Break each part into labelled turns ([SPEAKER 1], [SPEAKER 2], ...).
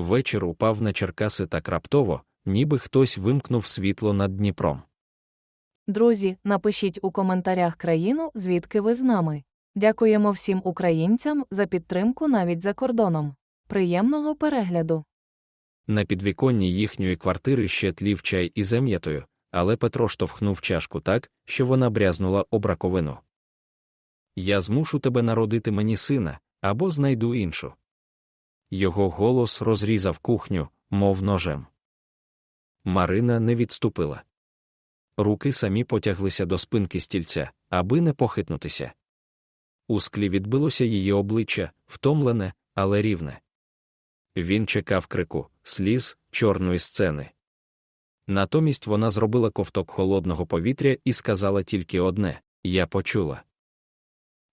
[SPEAKER 1] Вечір упав на Черкаси так раптово, ніби хтось вимкнув світло над Дніпром.
[SPEAKER 2] Друзі, напишіть у коментарях країну, звідки ви з нами. Дякуємо всім українцям за підтримку навіть за кордоном. Приємного перегляду!
[SPEAKER 1] На підвіконні їхньої квартири ще тлів чай із ем'ятою, але Петро штовхнув чашку так, що вона брязнула об раковину. Я змушу тебе народити мені сина, або знайду іншу. Його голос розрізав кухню, мов ножем. Марина не відступила. Руки самі потяглися до спинки стільця, аби не похитнутися. У склі відбилося її обличчя, втомлене, але рівне. Він чекав крику, сліз, чорної сцени. Натомість вона зробила ковток холодного повітря і сказала тільки одне Я почула.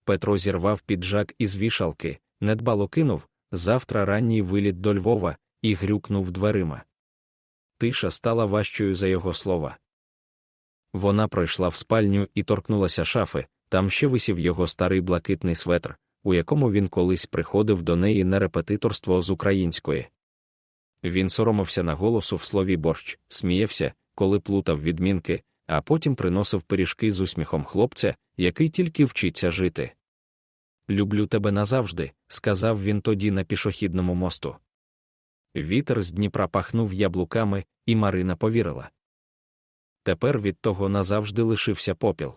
[SPEAKER 1] Петро зірвав піджак із вішалки, недбало кинув завтра ранній виліт до Львова і грюкнув дверима. Тиша стала важчою за його слова. Вона пройшла в спальню і торкнулася шафи, там ще висів його старий блакитний светр, у якому він колись приходив до неї на репетиторство з української. Він соромився на голосу в слові борщ, сміявся, коли плутав відмінки, а потім приносив пиріжки з усміхом хлопця, який тільки вчиться жити. Люблю тебе назавжди, сказав він тоді на пішохідному мосту. Вітер з Дніпра пахнув яблуками, і Марина повірила. Тепер від того назавжди лишився попіл.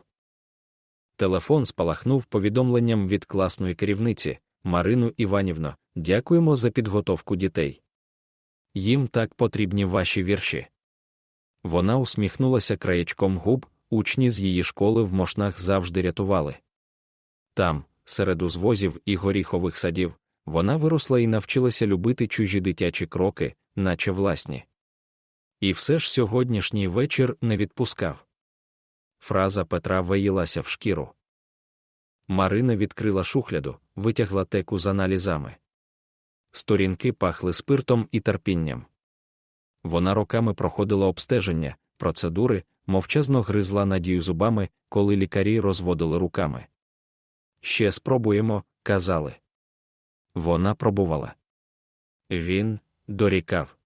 [SPEAKER 1] Телефон спалахнув повідомленням від класної керівниці Марину Іванівно, дякуємо за підготовку дітей. Їм так потрібні ваші вірші. Вона усміхнулася краєчком губ, учні з її школи в мошнах завжди рятували. Там, серед узвозів і горіхових садів, вона виросла і навчилася любити чужі дитячі кроки, наче власні. І все ж сьогоднішній вечір не відпускав. Фраза Петра виїлася в шкіру. Марина відкрила шухляду, витягла теку з аналізами. Сторінки пахли спиртом і терпінням. Вона роками проходила обстеження, процедури, мовчазно гризла надію зубами, коли лікарі розводили руками. Ще спробуємо, казали. Вона пробувала. Він дорікав.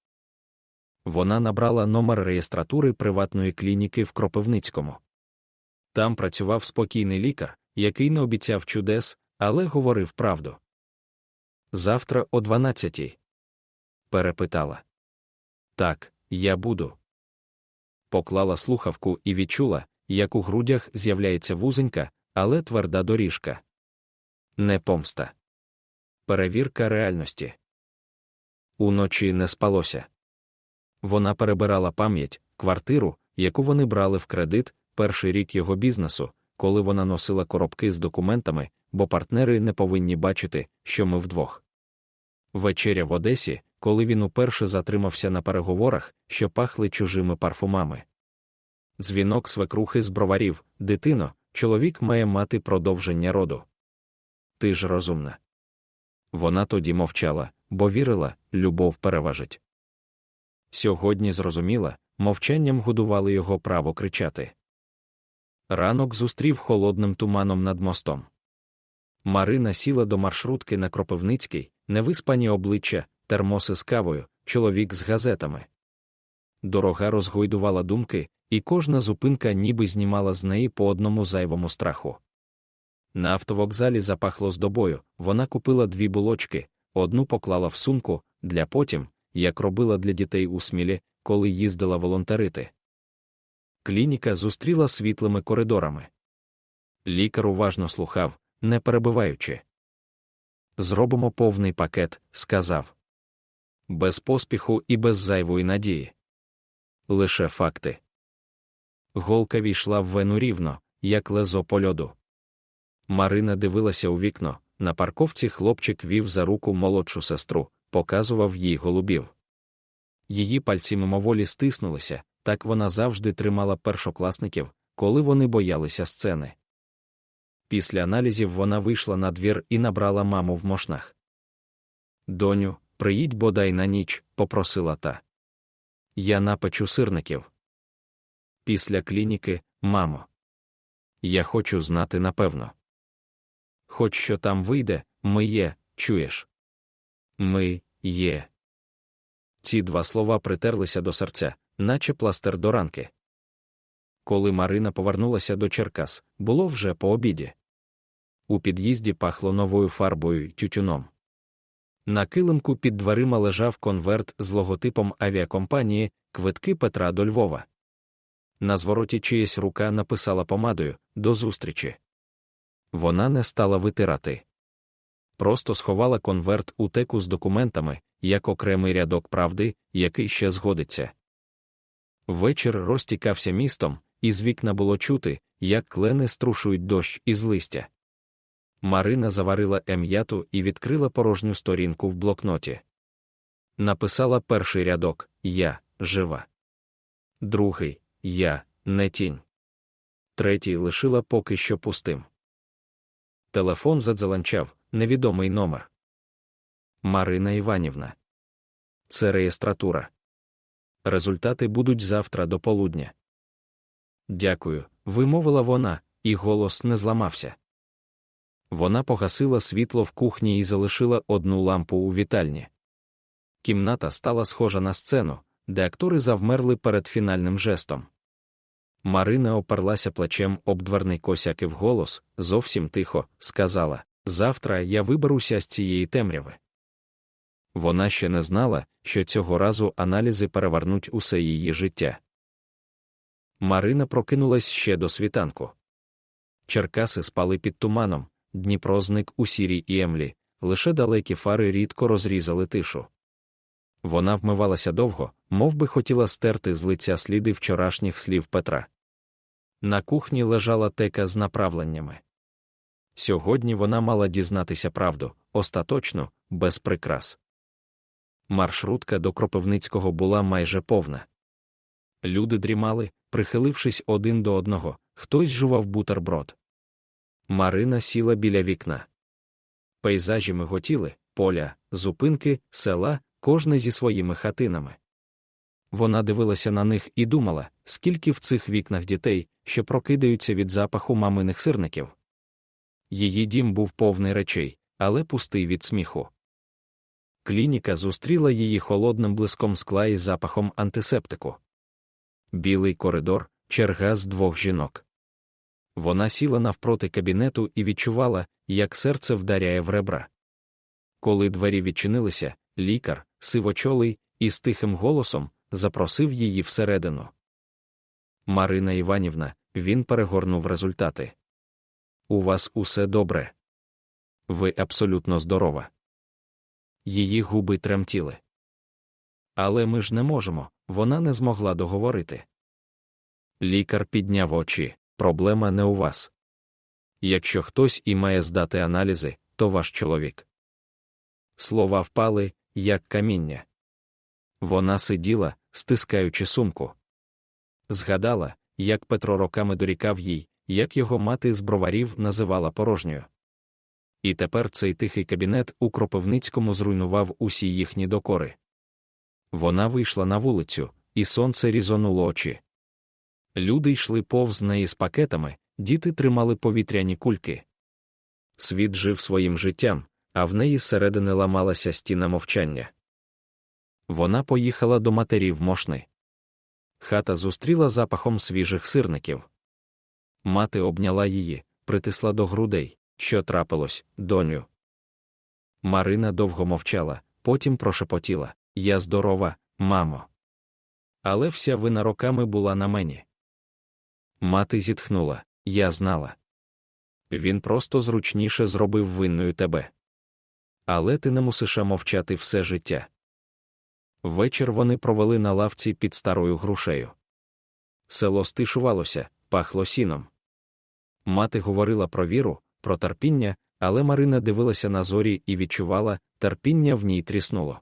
[SPEAKER 1] Вона набрала номер реєстратури приватної клініки в Кропивницькому. Там працював спокійний лікар, який не обіцяв чудес, але говорив правду. Завтра о дванадцятій. Перепитала. Так, я буду. Поклала слухавку і відчула, як у грудях з'являється вузенька, але тверда доріжка. Не помста. Перевірка реальності. Уночі не спалося. Вона перебирала пам'ять, квартиру, яку вони брали в кредит, перший рік його бізнесу, коли вона носила коробки з документами, бо партнери не повинні бачити, що ми вдвох. Вечеря в Одесі, коли він уперше затримався на переговорах, що пахли чужими парфумами. Дзвінок свекрухи з броварів, дитино, чоловік має мати продовження роду. Ти ж розумна. Вона тоді мовчала, бо вірила, любов переважить. Сьогодні зрозуміла, мовчанням годували його право кричати. Ранок зустрів холодним туманом над мостом. Марина сіла до маршрутки на Кропивницький, невиспані обличчя, термоси з кавою, чоловік з газетами. Дорога розгойдувала думки, і кожна зупинка ніби знімала з неї по одному зайвому страху. На автовокзалі запахло здобою, вона купила дві булочки, одну поклала в сумку, для потім, як робила для дітей у смілі, коли їздила волонтерити. Клініка зустріла світлими коридорами. Лікар уважно слухав, не перебиваючи. Зробимо повний пакет, сказав. Без поспіху і без зайвої надії. Лише факти. Голка війшла в вену рівно, як лезо по льоду. Марина дивилася у вікно. На парковці хлопчик вів за руку молодшу сестру, показував їй голубів. Її пальці мимоволі стиснулися, так вона завжди тримала першокласників, коли вони боялися сцени. Після аналізів вона вийшла на двір і набрала маму в мошнах. Доню, приїдь бодай на ніч, попросила та. Я напечу сирників. Після клініки, мамо. Я хочу знати напевно. Хоч що там вийде, ми є, чуєш? Ми є. Ці два слова притерлися до серця, наче пластир до ранки. Коли Марина повернулася до Черкас, було вже по обіді. У під'їзді пахло новою фарбою й тютюном. На килимку під дверима лежав конверт з логотипом авіакомпанії Квитки Петра до Львова. На звороті чиєсь рука написала помадою до зустрічі. Вона не стала витирати. Просто сховала конверт у теку з документами, як окремий рядок правди, який ще згодиться. Вечір розтікався містом, і з вікна було чути, як клени струшують дощ із листя. Марина заварила ем'яту і відкрила порожню сторінку в блокноті. Написала перший рядок Я жива. Другий Я не тінь. Третій лишила поки що пустим. Телефон задзеленчав невідомий номер. Марина Іванівна. Це реєстратура. Результати будуть завтра до полудня. Дякую, вимовила вона, і голос не зламався. Вона погасила світло в кухні і залишила одну лампу у вітальні. Кімната стала схожа на сцену, де актори завмерли перед фінальним жестом. Марина оперлася плечем об дверний косяк і вголос, зовсім тихо, сказала Завтра я виберуся з цієї темряви. Вона ще не знала, що цього разу аналізи перевернуть усе її життя. Марина прокинулась ще до світанку. Черкаси спали під туманом, Дніпро зник у сірій і емлі, лише далекі фари рідко розрізали тишу. Вона вмивалася довго, мов би хотіла стерти з лиця сліди вчорашніх слів Петра. На кухні лежала тека з направленнями. Сьогодні вона мала дізнатися правду, остаточно, без прикрас. Маршрутка до Кропивницького була майже повна. Люди дрімали, прихилившись один до одного, хтось жував бутерброд. Марина сіла біля вікна. Пейзажі миготіли, поля, зупинки, села, кожне зі своїми хатинами. Вона дивилася на них і думала, скільки в цих вікнах дітей, що прокидаються від запаху маминих сирників. Її дім був повний речей, але пустий від сміху. Клініка зустріла її холодним блиском скла і запахом антисептику. Білий коридор, черга з двох жінок. Вона сіла навпроти кабінету і відчувала, як серце вдаряє в ребра. Коли двері відчинилися, лікар, сивочолий, із тихим голосом запросив її всередину. Марина Іванівна, він перегорнув результати. У вас усе добре. Ви абсолютно здорова. Її губи тремтіли. Але ми ж не можемо, вона не змогла договорити. Лікар підняв очі проблема не у вас. Якщо хтось і має здати аналізи, то ваш чоловік. Слова впали, як каміння. Вона сиділа, стискаючи сумку. Згадала, як Петро роками дорікав їй, як його мати з броварів називала порожньою. І тепер цей тихий кабінет у Кропивницькому зруйнував усі їхні докори. Вона вийшла на вулицю, і сонце різонуло очі. Люди йшли повз неї з пакетами, діти тримали повітряні кульки. Світ жив своїм життям, а в неї зсередини ламалася стіна мовчання. Вона поїхала до матерів мошни. Хата зустріла запахом свіжих сирників. Мати обняла її, притисла до грудей. Що трапилось, доню? Марина довго мовчала, потім прошепотіла Я здорова, мамо. Але вся вина роками була на мені. Мати зітхнула, я знала. Він просто зручніше зробив винною тебе. Але ти не мусиш мовчати все життя. Вечір вони провели на лавці під старою грушею. Село стишувалося, пахло сіном. Мати говорила про віру, про терпіння, але Марина дивилася на зорі і відчувала, терпіння в ній тріснуло.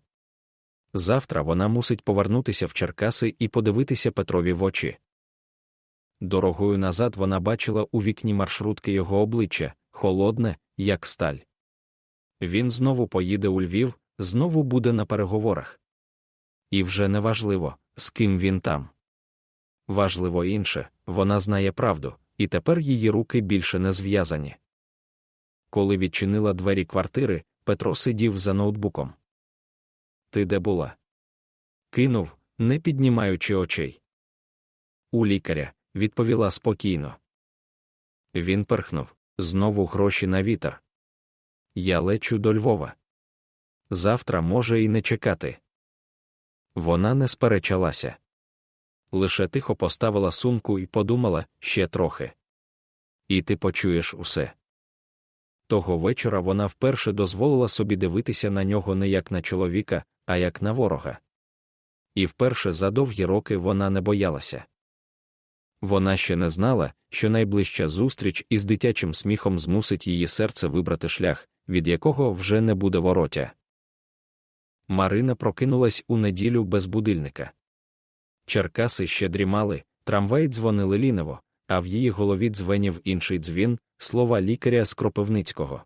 [SPEAKER 1] Завтра вона мусить повернутися в Черкаси і подивитися Петрові в очі. Дорогою назад вона бачила у вікні маршрутки його обличчя, холодне, як сталь. Він знову поїде у Львів, знову буде на переговорах. І вже не важливо, з ким він там. Важливо інше, вона знає правду, і тепер її руки більше не зв'язані. Коли відчинила двері квартири, Петро сидів за ноутбуком. Ти де була? Кинув, не піднімаючи очей. У лікаря, відповіла спокійно. Він перхнув знову гроші на вітер. Я лечу до Львова. Завтра може і не чекати. Вона не сперечалася. Лише тихо поставила сумку і подумала ще трохи. І ти почуєш усе. Того вечора вона вперше дозволила собі дивитися на нього не як на чоловіка, а як на ворога. І вперше за довгі роки вона не боялася. Вона ще не знала, що найближча зустріч із дитячим сміхом змусить її серце вибрати шлях, від якого вже не буде воротя. Марина прокинулась у неділю без будильника. Черкаси ще дрімали, трамваї дзвонили ліново, а в її голові дзвенів інший дзвін, слова лікаря з Кропивницького.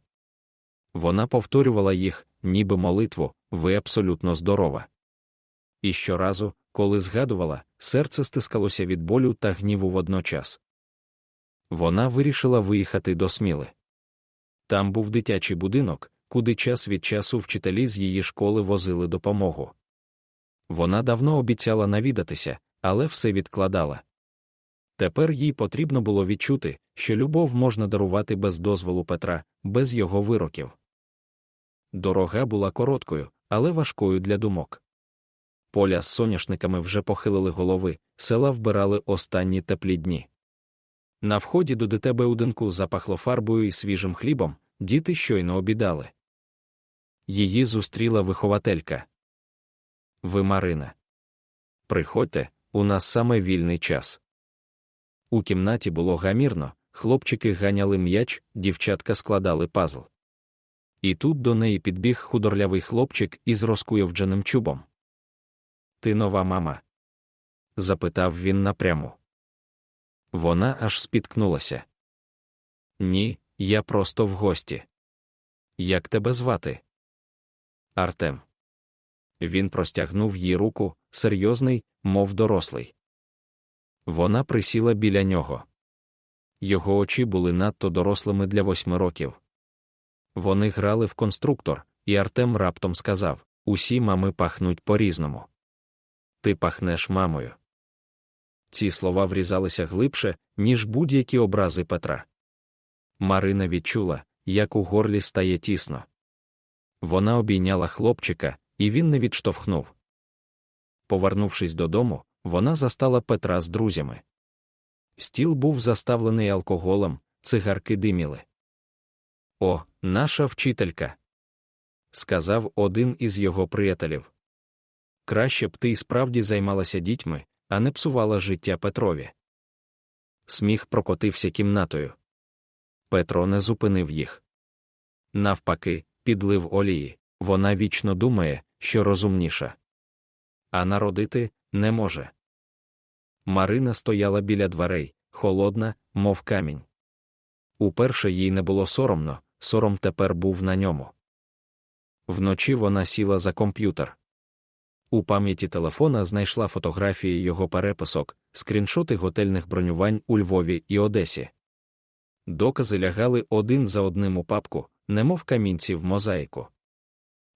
[SPEAKER 1] Вона повторювала їх, ніби молитву, ви абсолютно здорова. І щоразу, коли згадувала, серце стискалося від болю та гніву водночас. Вона вирішила виїхати до Сміли. Там був дитячий будинок, куди час від часу вчителі з її школи возили допомогу. Вона давно обіцяла навідатися, але все відкладала. Тепер їй потрібно було відчути, що любов можна дарувати без дозволу Петра, без його вироків. Дорога була короткою, але важкою для думок. Поля з соняшниками вже похилили голови, села вбирали останні теплі дні. На вході до ДТБ удинку запахло фарбою і свіжим хлібом, діти щойно обідали. Її зустріла вихователька. Ви Марина. Приходьте, у нас саме вільний час. У кімнаті було гамірно, хлопчики ганяли м'яч, дівчатка складали пазл. І тут до неї підбіг худорлявий хлопчик із розкуйовдженим чубом. Ти нова мама? запитав він напряму. Вона аж спіткнулася. Ні, я просто в гості. Як тебе звати? Артем. Він простягнув їй руку, серйозний, мов дорослий. Вона присіла біля нього. Його очі були надто дорослими для восьми років. Вони грали в конструктор, і Артем раптом сказав: Усі мами пахнуть по-різному. Ти пахнеш мамою. Ці слова врізалися глибше, ніж будь-які образи Петра. Марина відчула, як у горлі стає тісно. Вона обійняла хлопчика, і він не відштовхнув. Повернувшись додому, вона застала Петра з друзями. Стіл був заставлений алкоголем, цигарки диміли. О, наша вчителька, сказав один із його приятелів. Краще б ти й справді займалася дітьми, а не псувала життя Петрові. Сміх прокотився кімнатою. Петро не зупинив їх. Навпаки, підлив олії, вона вічно думає, що розумніша. А народити не може. Марина стояла біля дверей, холодна, мов камінь. Уперше їй не було соромно, сором тепер був на ньому. Вночі вона сіла за комп'ютер. У пам'яті телефона знайшла фотографії його переписок, скріншоти готельних бронювань у Львові і Одесі. Докази лягали один за одним у папку, немов камінці в мозаїку.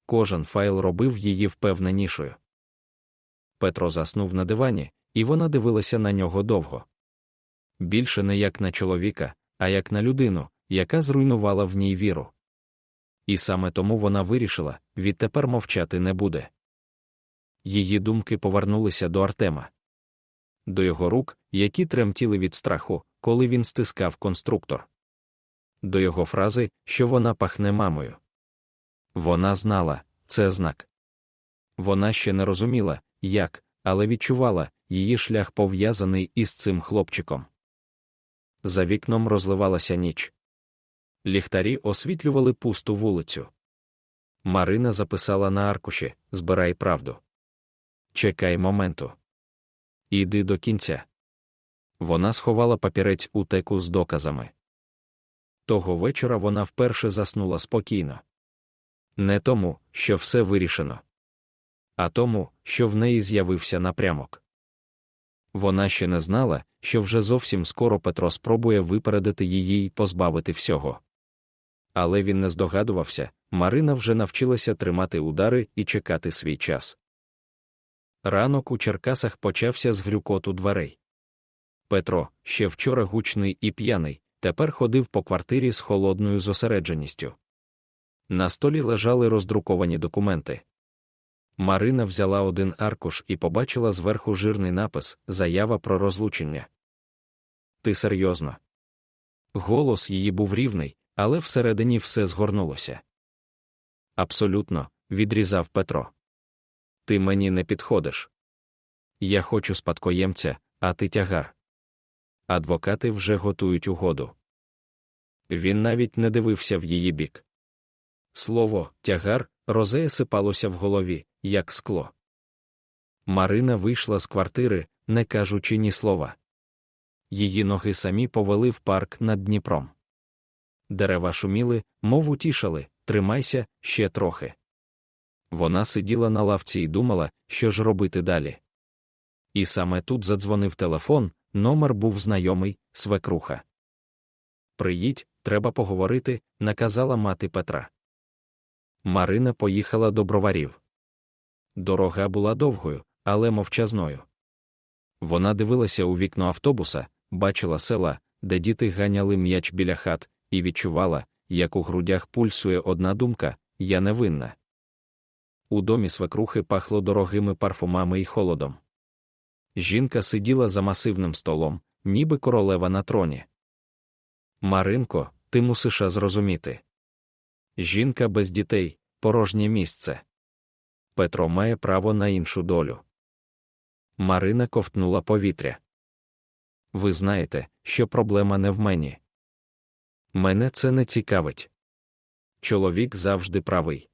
[SPEAKER 1] Кожен файл робив її впевненішою. Петро заснув на дивані, і вона дивилася на нього довго. Більше не як на чоловіка, а як на людину, яка зруйнувала в ній віру. І саме тому вона вирішила відтепер мовчати не буде. Її думки повернулися до Артема, до його рук, які тремтіли від страху, коли він стискав конструктор, до його фрази, що вона пахне мамою. Вона знала це знак. Вона ще не розуміла, як, але відчувала її шлях пов'язаний із цим хлопчиком. За вікном розливалася ніч. Ліхтарі освітлювали пусту вулицю. Марина записала на аркуші Збирай правду. Чекай моменту. Іди до кінця. Вона сховала папірець у теку з доказами. Того вечора вона вперше заснула спокійно. Не тому, що все вирішено, а тому, що в неї з'явився напрямок. Вона ще не знала, що вже зовсім скоро Петро спробує випередити її і позбавити всього. Але він не здогадувався, Марина вже навчилася тримати удари і чекати свій час. Ранок у Черкасах почався з грюкоту дверей. Петро, ще вчора гучний і п'яний, тепер ходив по квартирі з холодною зосередженістю. На столі лежали роздруковані документи. Марина взяла один аркуш і побачила зверху жирний напис Заява про розлучення. Ти серйозно? Голос її був рівний, але всередині все згорнулося. Абсолютно, відрізав Петро. Ти мені не підходиш. Я хочу спадкоємця, а ти тягар. Адвокати вже готують угоду. Він навіть не дивився в її бік. Слово тягар розея сипалося в голові, як скло. Марина вийшла з квартири, не кажучи ні слова. Її ноги самі повели в парк над Дніпром. Дерева шуміли, мов утішали, тримайся ще трохи. Вона сиділа на лавці і думала, що ж робити далі. І саме тут задзвонив телефон, номер був знайомий, свекруха. Приїдь, треба поговорити, наказала мати Петра. Марина поїхала до броварів. Дорога була довгою, але мовчазною. Вона дивилася у вікно автобуса, бачила села, де діти ганяли м'яч біля хат, і відчувала, як у грудях пульсує одна думка я невинна. У домі свекрухи пахло дорогими парфумами і холодом. Жінка сиділа за масивним столом, ніби королева на троні. Маринко, ти мусиш зрозуміти. Жінка без дітей порожнє місце. Петро має право на іншу долю. Марина ковтнула повітря. Ви знаєте, що проблема не в мені. Мене це не цікавить. Чоловік завжди правий.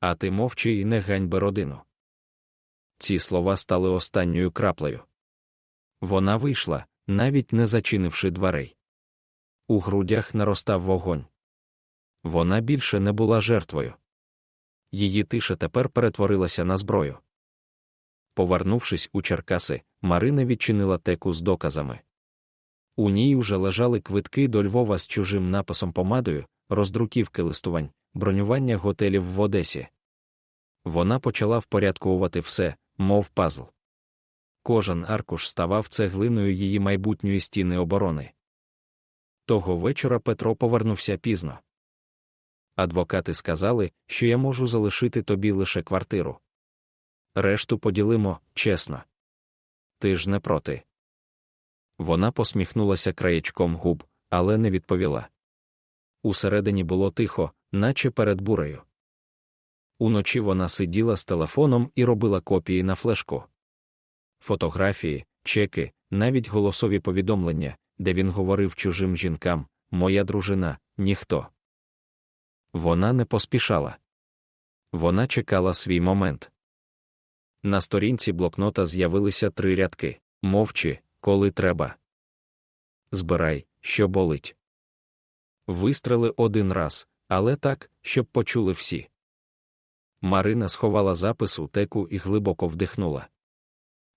[SPEAKER 1] А ти мовчи і не ганьби родину. Ці слова стали останньою краплею. Вона вийшла, навіть не зачинивши дверей. У грудях наростав вогонь. Вона більше не була жертвою. Її тиша тепер перетворилася на зброю. Повернувшись у Черкаси, Марина відчинила теку з доказами. У ній уже лежали квитки до Львова з чужим написом помадою, роздруківки листувань, бронювання готелів в Одесі. Вона почала впорядковувати все, мов пазл. Кожен аркуш ставав цеглиною її майбутньої стіни оборони. Того вечора Петро повернувся пізно. Адвокати сказали, що я можу залишити тобі лише квартиру. Решту поділимо чесно. Ти ж не проти. Вона посміхнулася краєчком губ, але не відповіла. Усередині було тихо, наче перед бурею. Уночі вона сиділа з телефоном і робила копії на флешку. Фотографії, чеки, навіть голосові повідомлення, де він говорив чужим жінкам Моя дружина, ніхто. Вона не поспішала. Вона чекала свій момент. На сторінці блокнота з'явилися три рядки мовчи, коли треба. Збирай, що болить. Вистрели один раз, але так, щоб почули всі. Марина сховала запис у теку і глибоко вдихнула.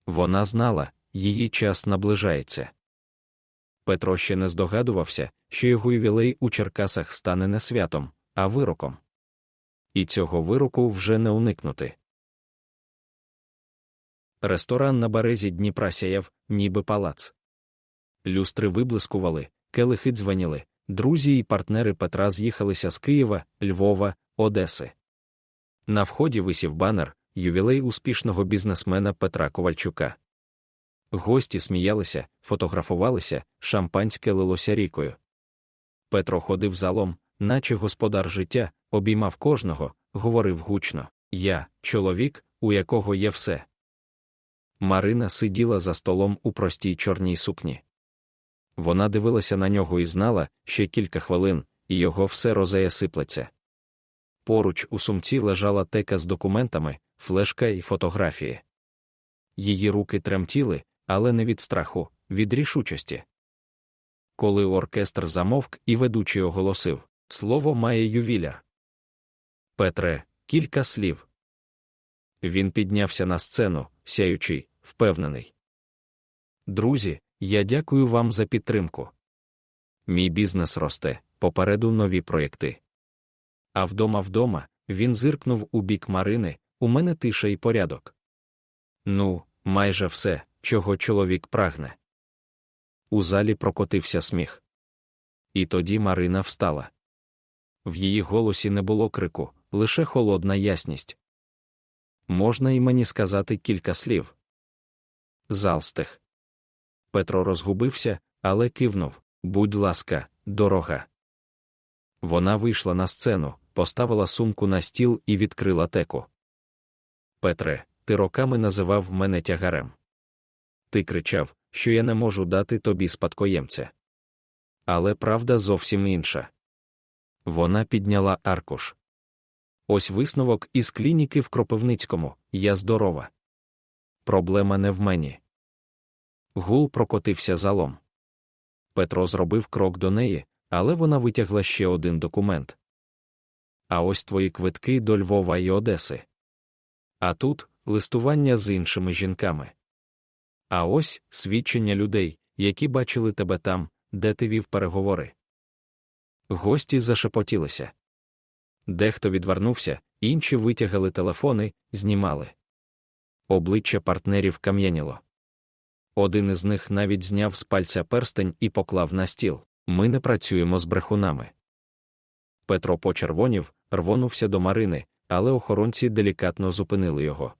[SPEAKER 1] Вона знала, її час наближається. Петро ще не здогадувався, що його ювілей у Черкасах стане не святом, а вироком. І цього вироку вже не уникнути. Ресторан на березі Дніпра сяяв, ніби палац. Люстри виблискували, келихи дзвеніли, друзі і партнери Петра з'їхалися з Києва, Львова, Одеси. На вході висів банер ювілей успішного бізнесмена Петра Ковальчука. Гості сміялися, фотографувалися, шампанське лилося рікою. Петро ходив залом, наче господар життя, обіймав кожного, говорив гучно Я, чоловік, у якого є все. Марина сиділа за столом у простій чорній сукні. Вона дивилася на нього і знала, ще кілька хвилин, і його все розея сиплеться. Поруч у сумці лежала тека з документами, флешка і фотографії. Її руки тремтіли, але не від страху, від рішучості. Коли оркестр замовк і ведучий оголосив Слово має ювіляр. Петре, кілька слів. Він піднявся на сцену, сяючий, впевнений. Друзі, я дякую вам за підтримку. Мій бізнес росте, попереду нові проєкти. А вдома вдома він зиркнув у бік Марини, у мене тиша і порядок. Ну, майже все, чого чоловік прагне. У залі прокотився сміх. І тоді Марина встала. В її голосі не було крику, лише холодна ясність. Можна і мені сказати кілька слів. Зал стих. Петро розгубився, але кивнув Будь ласка, дорога. Вона вийшла на сцену, поставила сумку на стіл і відкрила теку. Петре, ти роками називав мене тягарем. Ти кричав, що я не можу дати тобі спадкоємця. Але правда зовсім інша. Вона підняла аркуш. Ось висновок із клініки в Кропивницькому я здорова. Проблема не в мені. Гул прокотився залом. Петро зробив крок до неї, але вона витягла ще один документ. А ось твої квитки до Львова і Одеси. А тут листування з іншими жінками. А ось свідчення людей, які бачили тебе там, де ти вів переговори. Гості зашепотілися. Дехто відвернувся, інші витягали телефони, знімали. Обличчя партнерів кам'яніло. Один із них навіть зняв з пальця перстень і поклав на стіл. Ми не працюємо з брехунами. Петро почервонів, рвонувся до Марини, але охоронці делікатно зупинили його.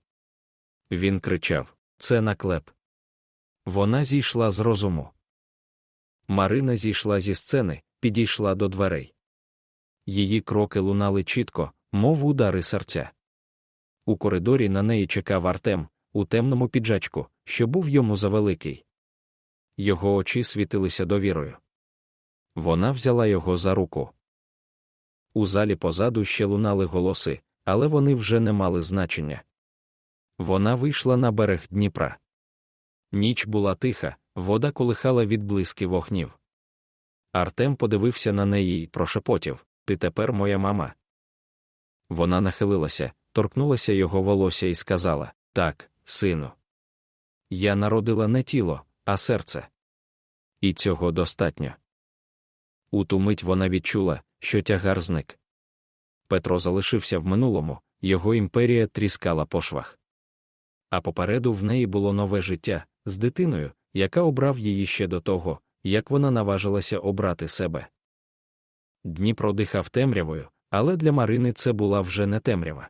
[SPEAKER 1] Він кричав Це наклеп. Вона зійшла з розуму. Марина зійшла зі сцени, підійшла до дверей. Її кроки лунали чітко, мов удари серця. У коридорі на неї чекав Артем, у темному піджачку, що був йому завеликий. Його очі світилися довірою. Вона взяла його за руку. У залі позаду ще лунали голоси, але вони вже не мали значення. Вона вийшла на берег Дніпра. Ніч була тиха, вода колихала від блисків вогнів. Артем подивився на неї і прошепотів Ти тепер моя мама. Вона нахилилася, торкнулася його волосся і сказала Так, сину. Я народила не тіло, а серце. І цього достатньо. У ту мить вона відчула, що тягар зник. Петро залишився в минулому, його імперія тріскала по швах. А попереду в неї було нове життя з дитиною, яка обрав її ще до того, як вона наважилася обрати себе. Дніпро дихав темрявою, але для Марини це була вже не темрява.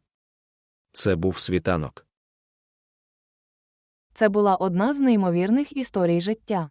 [SPEAKER 1] Це був світанок.
[SPEAKER 2] Це була одна з неймовірних історій життя.